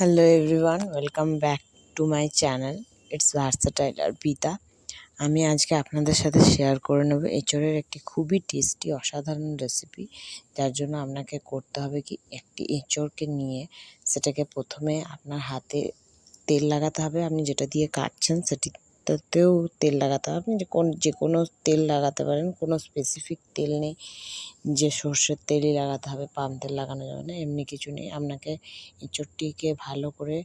Hello everyone welcome back to my channel it's versatile আর পিতা আমি আজকে আপনাদের সাথে শেয়ার করে নেব এঁচড়ের একটি খুবই টেস্টি অসাধারণ রেসিপি যার জন্য আপনাকে করতে হবে কি একটি এঁচড়কে নিয়ে সেটাকে প্রথমে আপনার হাতে তেল লাগাতে হবে। আপনি যেটা দিয়ে কাটছেন সেটিতেও তেল লাগাতে হবে আপনি যে কোন, যে কোনো তেল লাগাতে পারেন, কোনো স্পেসিফিক তেল নেই। যে সর্ষের তেলই লাগাতে হবে, পাম তেল লাগানো যাবে না, এমনি কিছু নেই। আপনাকে এঁচড়টিকে ভালো করে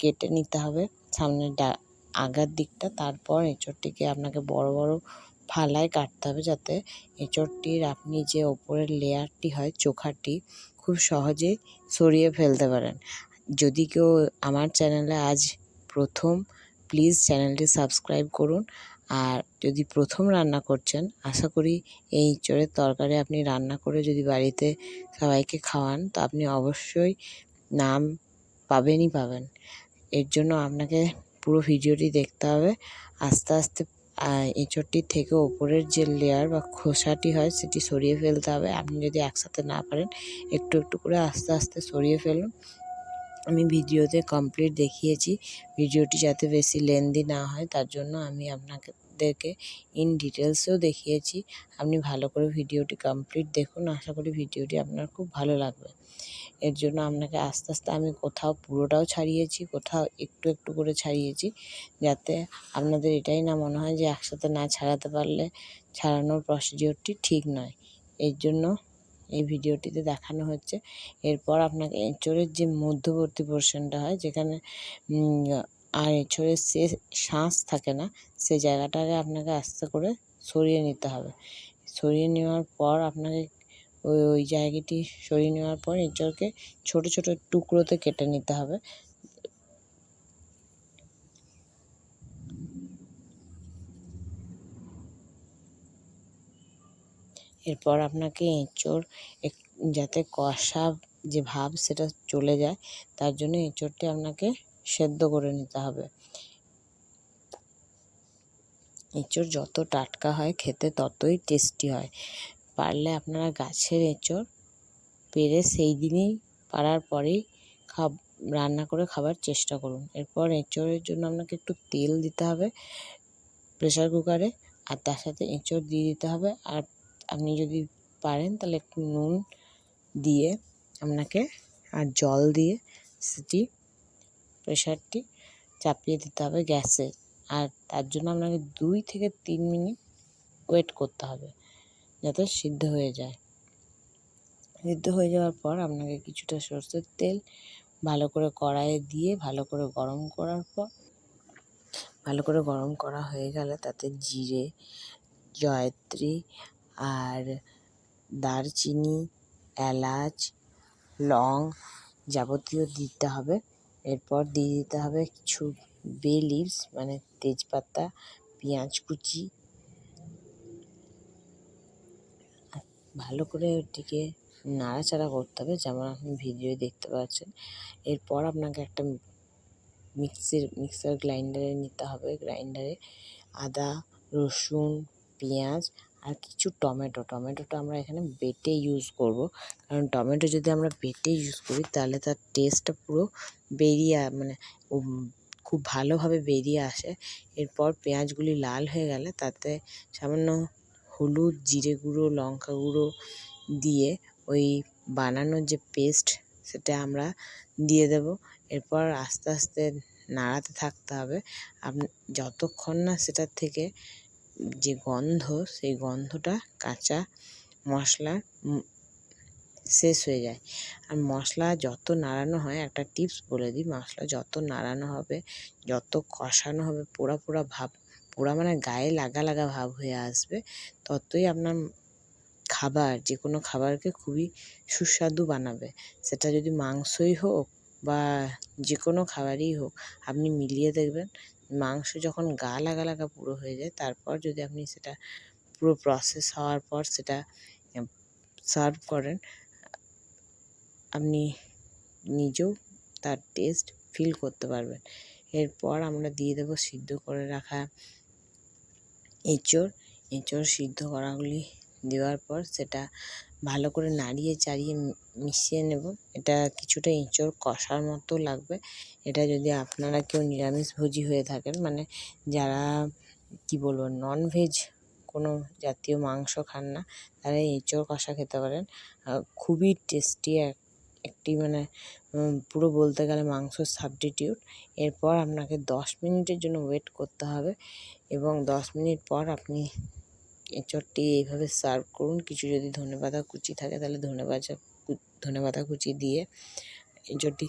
কেটে নিতে হবে সামনের ডা, আগার দিকটা, তারপর এঁচড়টিকে আপনাকে বড় বড় ফালায় কাটতে হবে যাতে এঁচড়টির আপনি যে ওপরের লেয়ারটি হয়, চোখাটি, খুব সহজেই সরিয়ে ফেলতে পারেন। যদি কেউ আমার চ্যানেলে আজ প্রথম প্লিজ চ্যানেলটি সাবস্ক্রাইব করুন। আর যদি প্রথম রান্না করছেন, আশা করি এই ইঁচড়ের তরকারি আপনি রান্না করে যদি বাড়িতে সবাইকে খাওয়ান, তো আপনি অবশ্যই নাম পাবেনই পাবেন। এর জন্য আপনাকে পুরো ভিডিওটি দেখতে হবে। আস্তে আস্তে এঁচড়টির থেকে ওপরের যে লেয়ার বা খোসাটি হয়, সেটি সরিয়ে ফেলতে হবে। আপনি যদি একসাথে না পারেন, একটু একটু করে আস্তে আস্তে সরিয়ে ফেলুন। আমি ভিডিওতে কমপ্লিট দেখিয়েছি। ভিডিওটি যাতে বেশি লেন্দি না হয়, তার জন্য আমি আপনাদেরকে ইন ডিটেলসেও দেখিয়েছি। আপনি ভালো করে ভিডিওটি কমপ্লিট দেখুন। আশা করি ভিডিওটি আপনার খুব ভালো লাগবে। এর জন্য আপনাকে আস্তে আস্তে আমি কোথাও পুরোটাও ছাড়িয়েছি, কোথাও একটু একটু করে ছাড়িয়েছি, যাতে আপনাদের এটাই না মনে হয় যে একসাথে না ছাড়াতে পারলে ছাড়ানোর প্রসিডিওরটি ঠিক নয়। এর জন্য এই ভিডিওটিতে দেখানো হচ্ছে। এরপর আপনাকে এঁচড়ের যে মধ্যবর্তী পোর্শনটা হয়, যেখানে আর এঁচড়ের সে শ্বাস থাকে না সেই জায়গাটাকে আপনাকে আস্তে করে সরিয়ে নিতে হবে। সরিয়ে নেওয়ার পর আপনাকে ওই ওই জায়গাটি সরিয়ে নেওয়ার পর এঁচড়কে ছোটো ছোটো টুকরোতে কেটে নিতে হবে। এরপর আপনাকে এঁচোড় এক, যাতে কষা যে ভাব সেটা চলে যায়, তার জন্য এঁচোড়টি আপনাকে সেদ্ধ করে নিতে হবে। এঁচোড় যত টাটকা হয় খেতে ততই টেস্টি হয়। পারলে আপনারা গাছের এঁচোড় পেরে সেই দিনই পারার পরেই খাব, রান্না করে খাবার চেষ্টা করুন। এরপর এঁচোড়ের জন্য আপনাকে একটু তেল দিতে হবে প্রেশার কুকারে আর তার সাথে এঁচোড় দিয়ে দিতে হবে, আর আপনি যদি পারেন তাহলে একটু নুন দিয়ে আপনাকে আর জল দিয়ে সেটি প্রেশারটি চাপিয়ে দিতে হবে গ্যাসে। আর তার জন্য আপনাকে দুই থেকে তিন মিনিট ওয়েট করতে হবে যাতে সিদ্ধ হয়ে যায়। সিদ্ধ হয়ে যাওয়ার পর আপনাকে কিছুটা সর্ষের তেল ভালো করে কড়াইয়ে দিয়ে ভালো করে গরম করার পর, ভালো করে গরম করা হয়ে গেলে তাতে জিরে, জয়ত্রী আর দারচিনি, এলাচ, লং যাবতীয় দিতে হবে। এরপর দিয়ে দিতে হবে কিছু বে লিভস মানে তেজপাতা, পেঁয়াজ কুচি। ভালো করে ওটিকে নাড়াচাড়া করতে হবে, যেমন আপনি ভিডিওয়ে দেখতে পাচ্ছেন। এরপর আপনাকে একটা মিক্সির মিক্সার গ্রাইন্ডারে নিতে হবে। গ্রাইন্ডারে আদা, রসুন, পেঁয়াজ আর কিছু টমেটো। টমেটোটা আমরা এখানে বেটে ইউজ করব। কারণ টমেটো যদি আমরা বেটে ইউজ করি, তাহলে তার টেস্টটা পুরো বেরিয়ে মানে খুব ভালোভাবে বেরিয়ে আসে। এরপর পেঁয়াজগুলি লাল হয়ে গেলে তাতে সামান্য হলুদ, জিরে গুঁড়ো, লঙ্কা গুঁড়ো দিয়ে ওই বানানো যে পেস্ট সেটা আমরা দিয়ে দেব। এরপর আস্তে আস্তে নাড়াতে থাকতে হবে। আপনি যতক্ষণ না সেটার থেকে যে গন্ধ, সেই গন্ধটা কাঁচা মশলার শেষ হয়ে যায়। আর মশলা যত নাড়ানো হয়, একটা টিপস বলে দিই, মশলা যত নাড়ানো হবে, যত কষানো হবে, পোড়া পোড়া ভাব, পোড়া মানে গায়ে লাগা লাগা ভাব হয়ে আসবে, ততই আপনার খাবার, যে কোনো খাবারকে খুবই সুস্বাদু বানাবে। সেটা যদি মাংসই হোক বা যে কোনো খাবারই হোক, আপনি মিলিয়ে দেখবেন মাংস যখন গা লাগা লাগা পুরো হয়ে যায়, তারপর যদি আপনি সেটা পুরো প্রসেস হওয়ার পর সেটা সার্ভ করেন, আপনি নিজেও তার টেস্ট ফিল করতে পারবেন। এরপর আমরা দিয়ে দেবো সিদ্ধ করে রাখা এঁচোড়। এঁচোড় সিদ্ধ করাগুলি দেওয়ার পর সেটা ভালো করে নাড়িয়ে চাড়িয়ে মিশিয়ে নেব। এটা কিছুটা এঁচোড় কষার মতো লাগবে। এটা যদি আপনারা কেউ নিরামিষভোজী হয়ে থাকেন মানে যারা, কি বলব নন ভেজ কোনো জাতীয় মাংস খান না, তারা এঁচোড় কষা খেতে পারেন। খুবই টেস্টি এক, একটি মানে পুরো বলতে গেলে মাংসর সাবস্টিটিউট এরপর আপনাকে দশ মিনিটের জন্য ওয়েট করতে হবে এবং দশ মিনিট পর আপনি এঁচোড়টি এইভাবে সার্ভ করুন। কিছু যদি ধনেপাতা কুচি থাকে, তাহলে ধনেপাতা ধনেপাতা কুচি দিয়ে এঁচোড়টি